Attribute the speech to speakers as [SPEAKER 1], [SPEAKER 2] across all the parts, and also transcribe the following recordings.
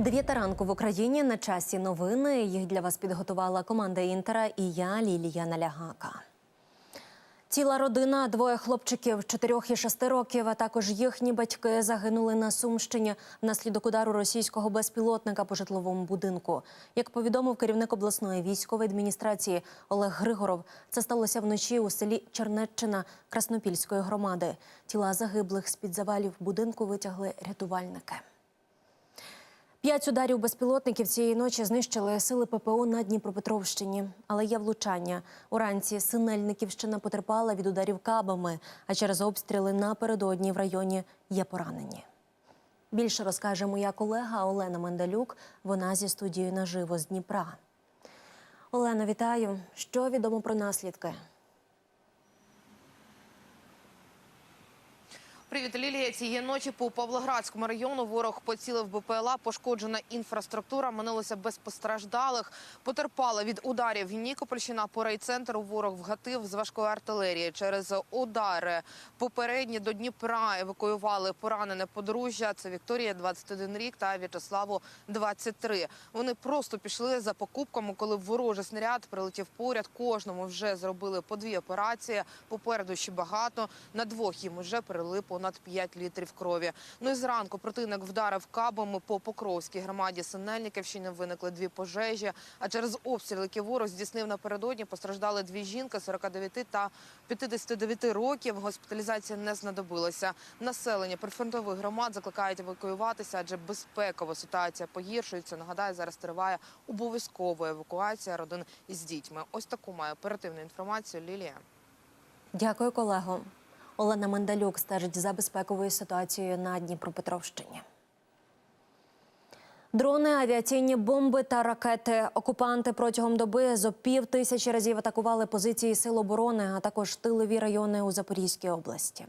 [SPEAKER 1] Дев'ята ранку в Україні на часі новини. Їх для вас підготувала команда Інтера і я, Лілія Налягака. Ціла родина, двоє хлопчиків 4 і 6 років, а також їхні батьки загинули на Сумщині внаслідок удару російського безпілотника по житловому будинку. Як повідомив керівник обласної військової адміністрації Олег Григоров, це сталося вночі у селі Чернеччина Краснопільської громади. Тіла загиблих з під завалів будинку витягли рятувальники. П'ять ударів безпілотників цієї ночі знищили сили ППО на Дніпропетровщині. Але є влучання. Уранці Синельниківщина потерпала від ударів кабами, а через обстріли напередодні в районі є поранені. Більше розкаже моя колега Олена Мендалюк. Вона зі студією наживо з Дніпра. Олена, вітаю. Що відомо про наслідки?
[SPEAKER 2] Привіт, Лілія. Цієї ночі по Павлоградському району ворог поцілив БПЛА. Пошкоджена інфраструктура. Минулося без постраждалих. Потерпала від ударів Нікопольщина по райцентру. Ворог вгатив з важкої артилерії. Через удари попередні до Дніпра евакуювали поранене подружжя. Це Вікторія, 21 рік, та В'ячеславу, 23. Вони просто пішли за покупками, коли ворожий снаряд прилетів поряд. Кожному вже зробили по дві операції. Попереду ще багато. На двох їм вже перелип понад 5 літрів крові. Ну і зранку противник вдарив кабами по Покровській громаді Синельниківщини. Виникли дві пожежі. А через обстріл, який ворог здійснив напередодні, постраждали дві жінки 49 та 59 років. Госпіталізація не знадобилася. Населення прифронтових громад закликають евакуюватися, адже безпекова ситуація погіршується. Нагадаю, зараз триває обов'язкова евакуація родин із дітьми. Ось таку має оперативну інформацію Лілія.
[SPEAKER 1] Дякую, колего. Олена Мендалюк стежить за безпековою ситуацією на Дніпропетровщині. Дрони, авіаційні бомби та ракети. Окупанти протягом доби зо пів тисячі разів атакували позиції сил оборони, а також тилові райони у Запорізькій області.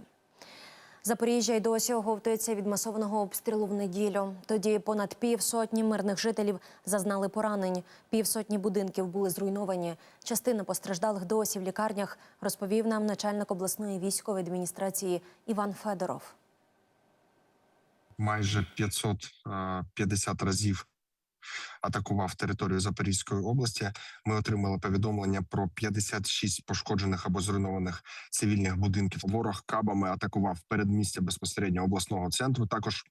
[SPEAKER 1] Запоріжжя й досі оговтується від масованого обстрілу в неділю. Тоді понад півсотні мирних жителів зазнали поранень. Півсотні будинків були зруйновані. Частина постраждалих досі в лікарнях, розповів нам начальник обласної військової адміністрації Іван Федоров.
[SPEAKER 3] майже 550 разів атакував територію Запорізької області. Ми отримали повідомлення про 56 пошкоджених або зруйнованих цивільних будинків. Ворог кабами атакував передмістя безпосередньо обласного центру. Також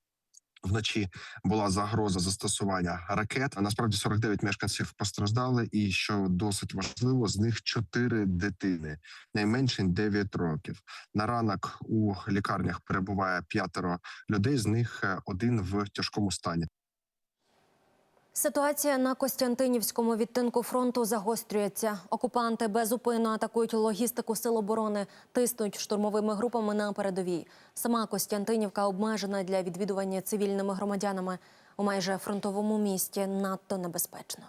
[SPEAKER 3] Вночі була загроза застосування ракет. А насправді 49 мешканців постраждали, і що досить важливо, з них 4 дитини, найменше 9 років. На ранок у лікарнях перебуває п'ятеро людей. З них е, один в тяжкому стані.
[SPEAKER 1] Ситуація на Костянтинівському відтинку фронту загострюється. Окупанти безупинно атакують логістику сил оборони, тиснуть штурмовими групами на передовій. Сама Костянтинівка обмежена для відвідування цивільними громадянами у майже фронтовому місті надто небезпечно.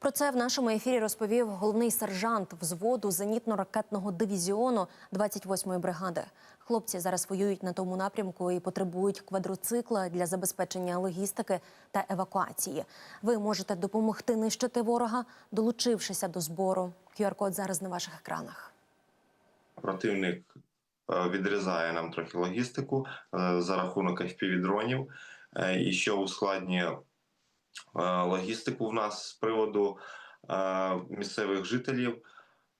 [SPEAKER 1] Про це в нашому ефірі розповів головний сержант взводу зенітно-ракетного дивізіону 28-ї бригади. Хлопці зараз воюють на тому напрямку і потребують квадроцикла для забезпечення логістики та евакуації. Ви можете допомогти нищити ворога, долучившися до збору. QR-код зараз на ваших екранах.
[SPEAKER 4] Противник е, відрізає нам трохи логістику е, за рахунок FPV-дронів, Е, і що ускладнює логістику в нас з приводу е, місцевих жителів.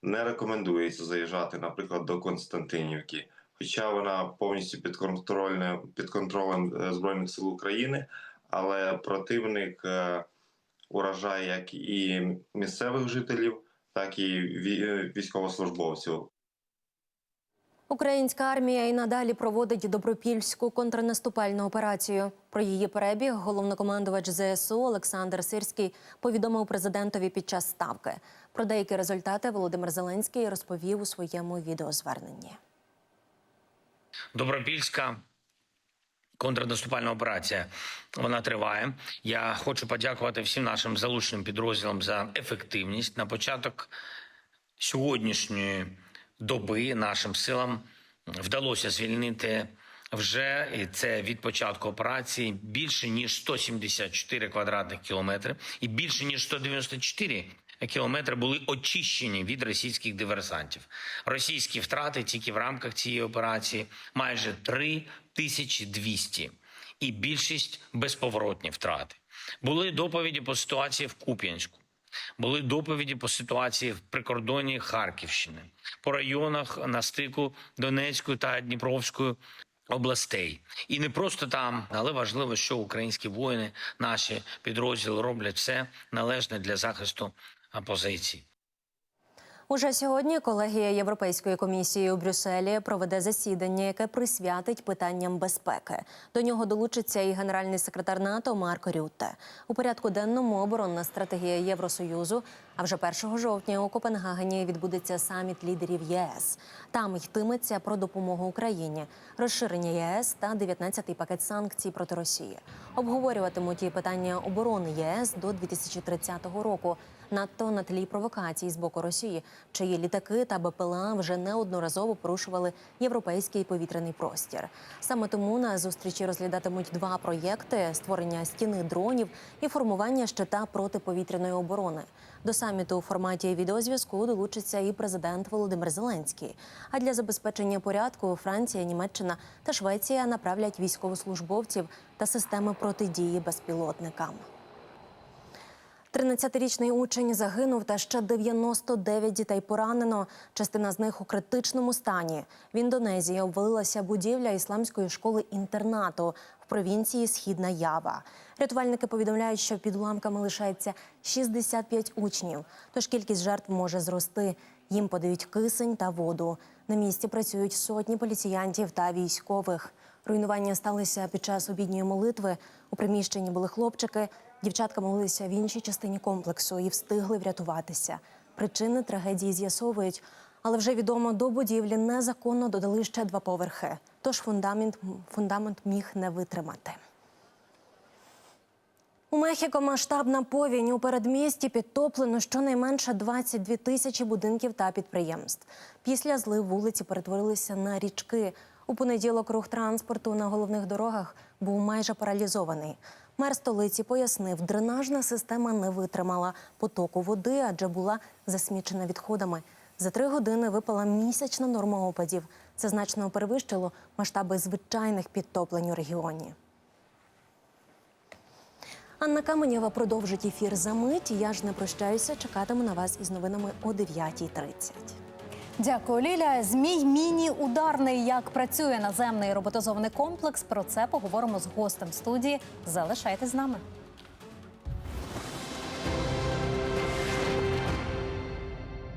[SPEAKER 4] Не рекомендується заїжджати, наприклад, до Константинівки, хоча вона повністю під контролем, під контролем е, Збройних сил України, але противник е, уражає як і місцевих жителів, так і е, військовослужбовців.
[SPEAKER 1] Українська армія і надалі проводить добропільську контрнаступальну операцію. Про її перебіг головнокомандувач ЗСУ Олександр Сирський повідомив президентові під час ставки. Про деякі результати Володимир Зеленський розповів у своєму відеозверненні.
[SPEAKER 5] Добропільська контрнаступальна операція. Вона триває. Я хочу подякувати всім нашим залученим підрозділам за ефективність. На початок сьогоднішньої доби нашим силам вдалося звільнити вже і це від початку операції більше ніж 174 квадратних кілометри, і більше ніж 194 кілометри були очищені від російських диверсантів. Російські втрати тільки в рамках цієї операції майже 3200. і більшість безповоротні втрати. Були доповіді по ситуації в Куп'янську. Були доповіді по ситуації в прикордонні Харківщини, по районах на стику Донецької та Дніпровської областей. І не просто там, але важливо, що українські воїни, наші підрозділи роблять все належне для захисту позицій.
[SPEAKER 1] Уже сьогодні колегія Європейської комісії у Брюсселі проведе засідання, яке присвятить питанням безпеки. До нього долучиться і генеральний секретар НАТО Марко Рютте. У порядку денному оборонна стратегія Євросоюзу. А вже 1 жовтня у Копенгагені відбудеться саміт лідерів ЄС. Там йтиметься про допомогу Україні, розширення ЄС та 19-й пакет санкцій проти Росії. Обговорюватимуть і питання оборони ЄС до 2030 року. Надто на тлі провокацій з боку Росії, чиї літаки та БПЛА вже неодноразово порушували європейський повітряний простір. Саме тому на зустрічі розглядатимуть два проєкти: створення стіни дронів і формування щита протиповітряної оборони. До саміту у форматі відеозв'язку долучиться і президент Володимир Зеленський. А для забезпечення порядку Франція, Німеччина та Швеція направлять військовослужбовців та системи протидії безпілотникам. 13-річний учень загинув та ще 99 дітей поранено. Частина з них у критичному стані. В Індонезії обвалилася будівля ісламської школи інтернату провінції Східна Ява. Рятувальники повідомляють, що під уламками лишається 65 учнів. Тож кількість жертв може зрости. Їм подають кисень та воду. На місці працюють сотні поліціянтів та військових. Руйнування сталися під час обідньої молитви. У приміщенні були хлопчики. Дівчатка молилися в іншій частині комплексу і встигли врятуватися. Причини трагедії з'ясовують, але вже відомо до будівлі незаконно додали ще два поверхи. Тож фундамент, фундамент міг не витримати. У Мехіко масштабна повінь у передмісті підтоплено щонайменше 22 тисячі будинків та підприємств. Після злив вулиці перетворилися на річки. У понеділок рух транспорту на головних дорогах був майже паралізований. Мер столиці пояснив, дренажна система не витримала потоку води, адже була засмічена відходами. За три години випала місячна норма опадів. Це значно перевищило масштаби звичайних підтоплень у регіоні. Анна Каменєва продовжить ефір за мить. Я ж не прощаюся. Чекатиму на вас із новинами о 9.30.
[SPEAKER 6] Дякую, Ліля. Змій міні ударний. Як працює наземний роботизований комплекс? Про це поговоримо з гостем студії. Залишайтесь з нами.